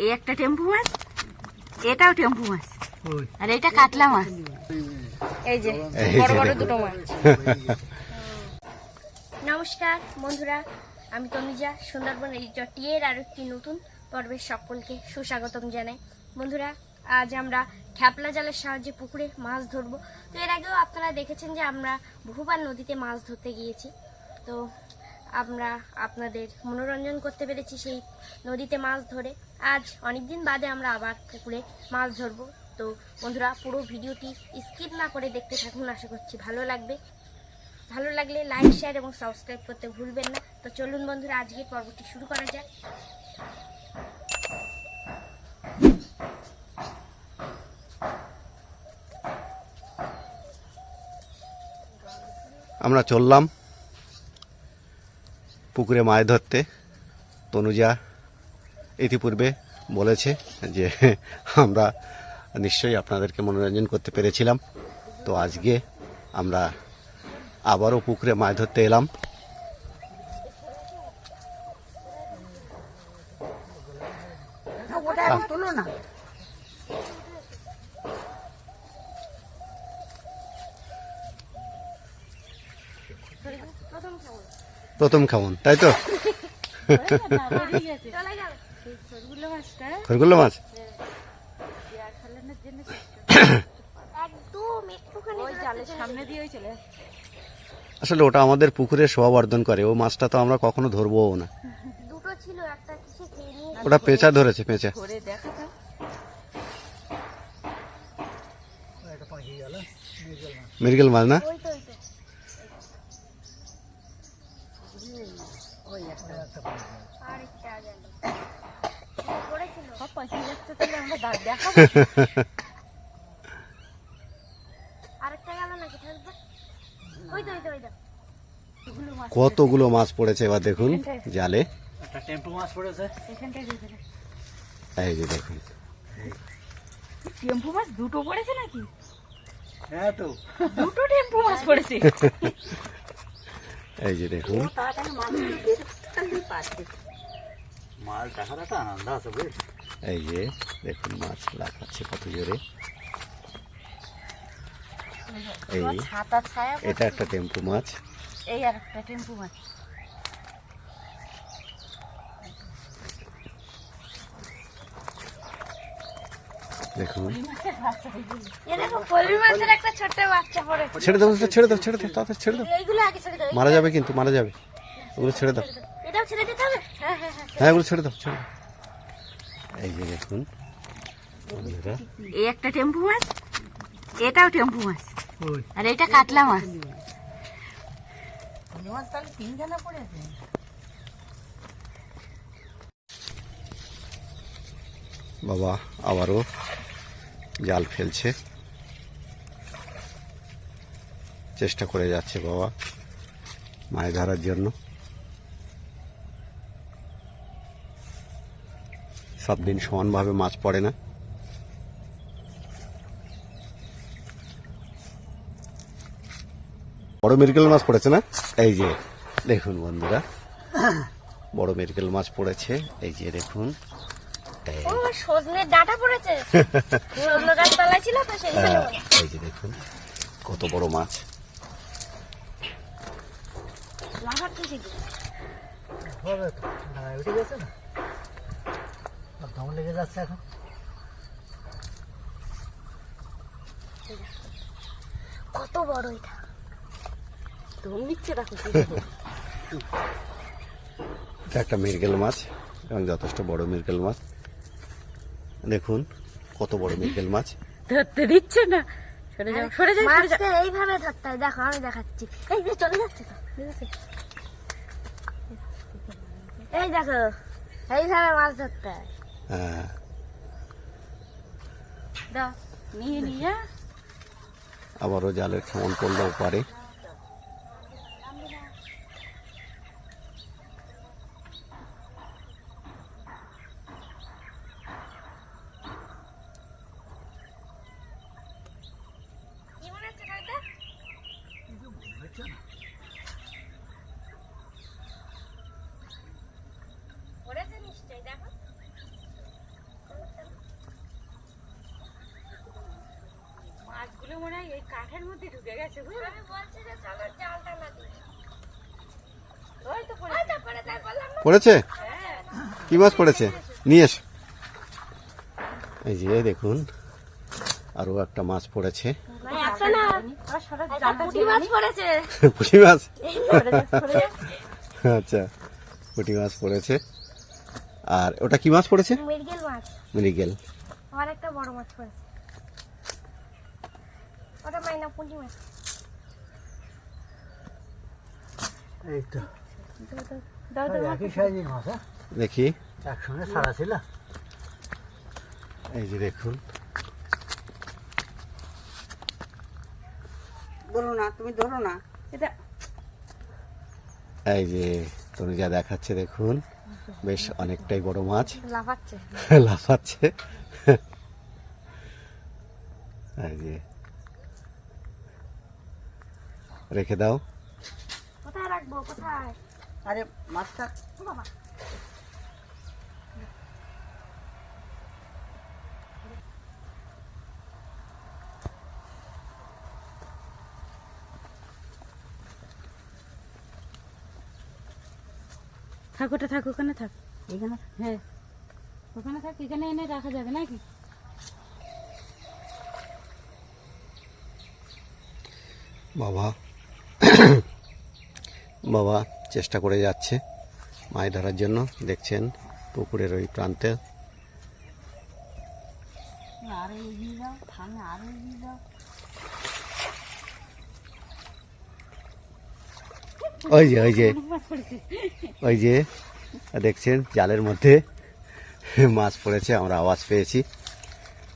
এই একটা টেম্পু মাছ এটাও টেম্পু মাছ আর এটা কাতলা মাছ। এই যে বড় বড় দুটো মাছ। নমস্কার বন্ধুরা আমি তনুজা সুন্দরবন এর আর একটি নতুন পর্বে সকলকে সুস্বাগতম জানাই। বন্ধুরা আজ আমরা খ্যাপলা জালের সাহায্যে পুকুরে মাছ ধরবো। তো এর আগেও আপনারা দেখেছেন যে আমরা বহুবার নদীতে মাছ ধরতে গিয়েছি। তো আমরা আপনাদের মনোরঞ্জন করতে পেরেছি সেই নদীতে মাছ ধরে। আজ অনেকদিন বাদে আমরা আবার পুকুরে মাছ ধরবো। তো বন্ধুরা, পুরো ভিডিওটি স্কিপ না করে দেখতে থাকুন, আশা করছি ভালো লাগবে। ভালো লাগলে লাইক শেয়ার এবং সাবস্ক্রাইব করতে ভুলবেন না। তো চলুন বন্ধুরা, আজকের পর্বটি শুরু করা যাক। আমরা চললাম পুকুরে মাছ ধরতে। তনুজা ইতিপূর্বে বলেছে যে আমরা নিশ্চয়ই আপনাদেরকে মনোরঞ্জন করতে পেরেছিলাম। তো আজকে আমরা আবারও পুকুরে মাছ ধরতে এলাম। প্রথম খাওন, তাই তো? চলে খরগুলো মাছ? একদম একটুখানি ওই জালের সামনে দিয়ে চলে আসলে ওটা আমাদের পুকুরে শোভাবর্ধন করে ও মাছটা তো আমরা কখনো ধরবোও না। ওটা পেঁচা ধরেছে পেঁচা। ধরে দেখা তো একটা পাখি গেল মেঘেল মাছ মৃগেল মাছ না? ওই তো ওই তো। ওই একটা। কতগুলো মাছ পড়েছে এবার দেখুন জালে। একটা টেম্পু মাছ পড়েছে। এখানটায় রেখে দে। এই যে দেখুন। টেম্পু মাছ দুটো পড়েছে নাকি? হ্যাঁ তো। দুটো টেম্পু মাছ পড়েছে। এই যে দেখুন। মাছ দেখার একটা আনন্দ আছে বুঝলি? এই যে দেখুন মাছ লাফাচ্ছে কত জোরে। এই এটা একটা টেম্পু মাছ। এই আর একটা টেম্পু মাছ। দেখুন। ছেড়ে দাও ছেড়ে দাও ছেড়ে দাও তাড়াতাড়ি ছেড়ে দাও। মারা যাবে কিন্তু মারা যাবে। ওগুলো ছেড়ে দাও। হ্যাঁ হ্যাঁ হ্যাঁ। হ্যাঁ ওগুলো ছেড়ে দাও ছেড়ে দাও। এই যে দেখুন বন্ধুরা। এই একটা টেম্পু মাছ এটাও টেম্পু মাছ আর এটা কাতলা মাছ। বাবা আবারও জাল ফেলছে। চেষ্টা করে যাচ্ছে বাবা মাছ ধরার জন্য। সব দিন সমানভাবে মাছ পড়ে না। বড় মিরকেল মাছ পড়েছে না? এই যে দেখুন বন্ধুরা। বড় মিরকেল মাছ পড়েছে। এই যে দেখুন। সজনের ডাটা পড়েছে। সজনে গাছ তলায় ছিল তো সেই হ্যাঁ, এই যে দেখুন। কত বড় মাছ। তো। ডাঙায় উঠে গেছে না আর দম লেগে যাচ্ছে এখন? কত বড় এটা। ধুম নিচ্ছে দেখো এটা একটা মিরগেল মাছ এবং যথেষ্ট বড় মিরগেল মাছ। দেখুন কত বড় মিরগেল মাছ। ধরতে দিচ্ছে না। সরে যাও সরে যাও মাছটা এইভাবে ধরতে হয় দেখো আমি দেখাচ্ছি। এই যে চলে যাচ্ছে তো এই দেখো এইভাবে মাছ ধরতে হয়। হ্যাঁ নিয়ে নিয়ে। আবারও জালের খেমন পড়লেও পারে মনে হয় এই কাঠের মধ্যে ঢুকে গেছে বুঝলি আমি বলছি যে চলো জালটা না ওই তো পড়ে ওই তো পড়ে তাই বললাম না পড়েছে কি মাছ পড়েছে নিয়ে এসো এই যে দেখুন আরও একটা মাছ পড়েছে পুঁটি মাছ পড়েছে পুঁটি মাছ আচ্ছা পুঁটি মাছ পড়েছে আর ওটা কি মাছ পড়েছে মৃগেল মাছ মৃগেল আর একটা বড় মাছ পড়েছে ওটা মাইনা পুঁটি মাছ এই তো দাও ওই একই সাইজের মাছ দেখি একসঙ্গে ছাড়া ছিল এই যে দেখুন ধরো না তুমি ধরো না এটা এই যে তুমি যা দেখাচ্ছে দেখুন বেশ অনেকটাই বড় মাছ লাফাচ্ছে লাফাচ্ছে এই যে রেখে দাও। কোথায় রাখব? কোথায়? আরে মাছটা। বাবা। থাক ওটা থাক ওখানে থাক। এখানে? হ্যাঁ। ওখানে থাক এখানে এনে রাখা যাবে নাকি? বাবা বাবা চেষ্টা করে যাচ্ছে মাছ ধরার জন্য। দেখছেন পুকুরের ওই প্রান্তে। ওই যে ওই যে ওই যে দেখছেন জালের মধ্যে মাছ পড়েছে আমরা আওয়াজ পেয়েছি।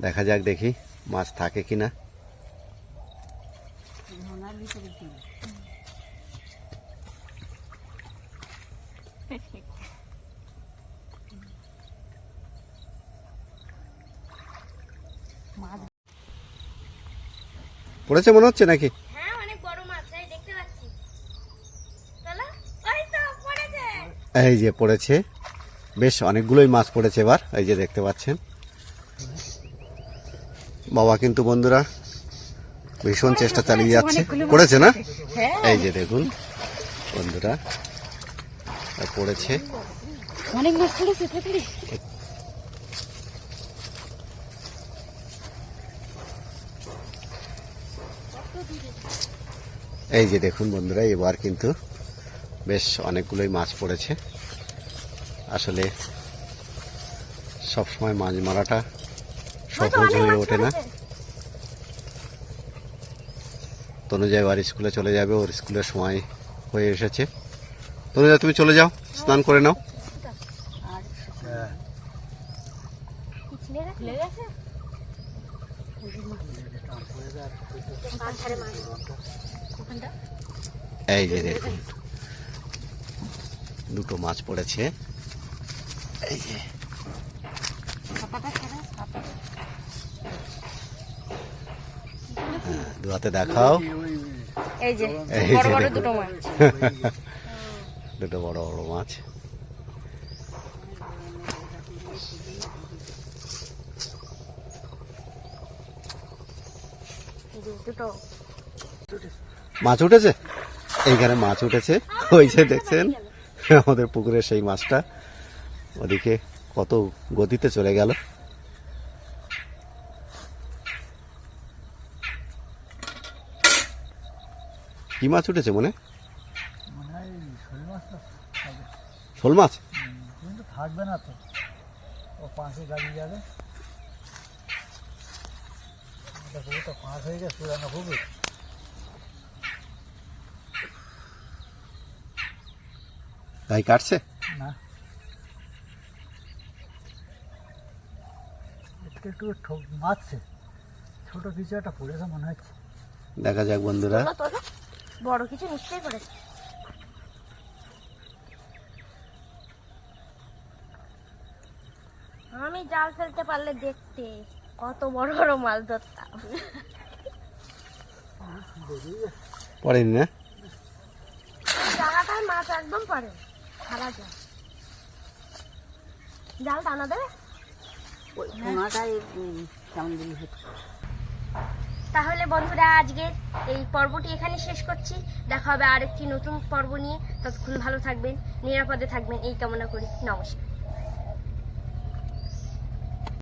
দেখা যাক দেখি মাছ থাকে কিনা। ওনার ভিতরে ছিল। মাছ পড়েছে মনে হচ্ছে নাকি? হ্যাঁ অনেক বড় মাছ এই যে পড়েছে। বেশ অনেকগুলোই মাছ পড়েছে এবার এই যে দেখতে পাচ্ছেন। বাবা কিন্তু বন্ধুরা ভীষণ চেষ্টা চালিয়ে যাচ্ছে। পড়েছে না? এই যে দেখুন বন্ধুরা পড়েছে। অনেক মাছ পড়েছে এই যে দেখুন বন্ধুরা এবার কিন্তু বেশ অনেকগুলোই মাছ পড়েছে। আসলে সবসময় মাছ মারাটা সহজ হয়ে ওঠে না। তনুজা এবার স্কুলে চলে যাবে ওর স্কুলের সময় হয়ে এসেছে। তনুজা তুমি চলে যাও স্নান করে নাও। হ্যাঁ। গেছে? গেছে এই যে দেখুন। দুটো মাছ পড়েছে। এই যে। হ্যাঁ, দু হাতে দেখাও। এই যে। দুটো মাছ। দুটো বড় বড় মাছ। দুটো। মাছ উঠেছে? এইখানে মাছ উঠেছে। ওই যে দেখছেন, আমাদের পুকুরের সেই মাছটা। ওদিকে কত গতিতে চলে গেল। কি মাছ উঠেছে মনে? শোল মাছ? থাকবে। না তো ও গাড়ি যাবে। পাঁচ হয়ে গেছে পুরানো পুকুর ভাই কাটছে? না। একটু একটু মারছে। ছোট কিছু একটা পড়েছে মনে হচ্ছে। দেখা যাক বন্ধুরা। বড় কিছু নিশ্চয়ই আমি জাল ফেলতে পারলে দেখতে কত বড় বড় মাছ ধরতাম। পড়েনি না? জায়গাটায় মাছ একদম পারে সারা যায় জাল টানা দেবে? তাহলে বন্ধুরা আজকের এই পর্বটি এখানে শেষ করছি। দেখা হবে আরেকটি নতুন পর্ব নিয়ে। ততক্ষণ ভালো থাকবেন নিরাপদে থাকবেন। এই কামনা করি। নমস্কার।